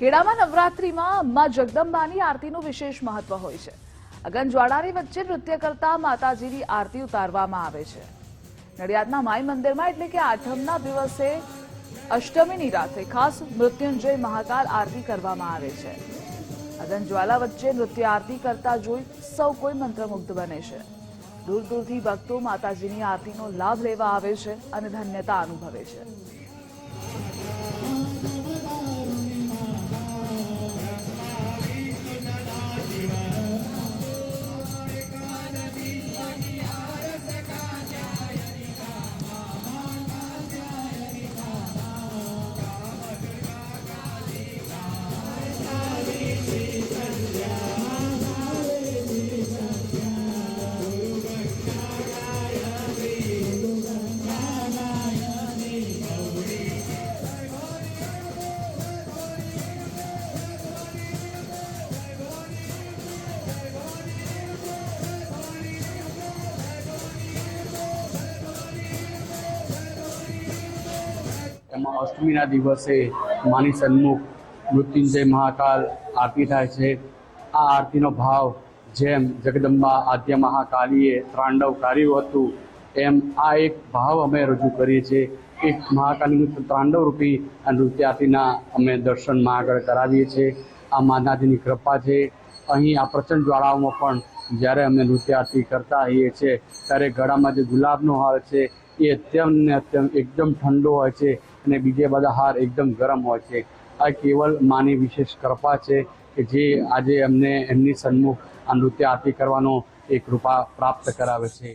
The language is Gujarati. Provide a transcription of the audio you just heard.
ખેડામાં નવરાત્રિમાં માં જગદંબાની આરતીનું વિશેષ મહત્વ હોય છે. અગનજ્વાળાની વચ્ચે નૃત્ય કરતા માતાજીની આરતી ઉતારવામાં આવે છે. નડિયાદના માઈ મંદિરમાં એટલે કે આઠમના દિવસે અષ્ટમીની રાત્રે ખાસ મૃત્યુંજય મહાકાલ આરતી કરવામાં આવે છે. અગનજ્વાલા વચ્ચે નૃત્ય આરતી કરતા જોઈ સૌ કોઈ મંત્રમુગ્ધ બને છે. દૂર દૂરથી ભક્તો માતાજીની આરતીનો લાભ લેવા આવે છે અને ધન્યતા અનુભવે છે. એમાં અષ્ટમીના દિવસે માની સન્મુખ મૃત્યુંજય મહાકાલ આરતી થાય છે. આ આરતીનો ભાવ જેમ જગદંબા આદ્ય મહાકાલીએ ત્રાંડવ કાર્યું હતું, એમ આ એક ભાવ અમે રજૂ કરીએ છીએ. એક મહાકાલીનું ત્રાંડવ રૂપી નૃત્ય આરતીના અમે દર્શનમાં આગળ કરાવીએ છીએ. આ માતાજીની કૃપા છે. અહીં આ પ્રચંડ જ્વાળાઓમાં પણ જ્યારે અમે નૃત્ય કરતા હોઈએ છીએ, ત્યારે ગળામાં જે ગુલાબનો હાર છે, એ અત્યંત અત્યંત એકદમ ઠંડો હોય છે અને બીજે બધા હાર એકદમ ગરમ હોય છે. આ કેવલ માની વિશેષ કૃપા છે કે જે આજે અમને એમની સન્મુખ આ નૃત્ય આરતી કરવાનો એક કૃપા પ્રાપ્ત કરાવે છે.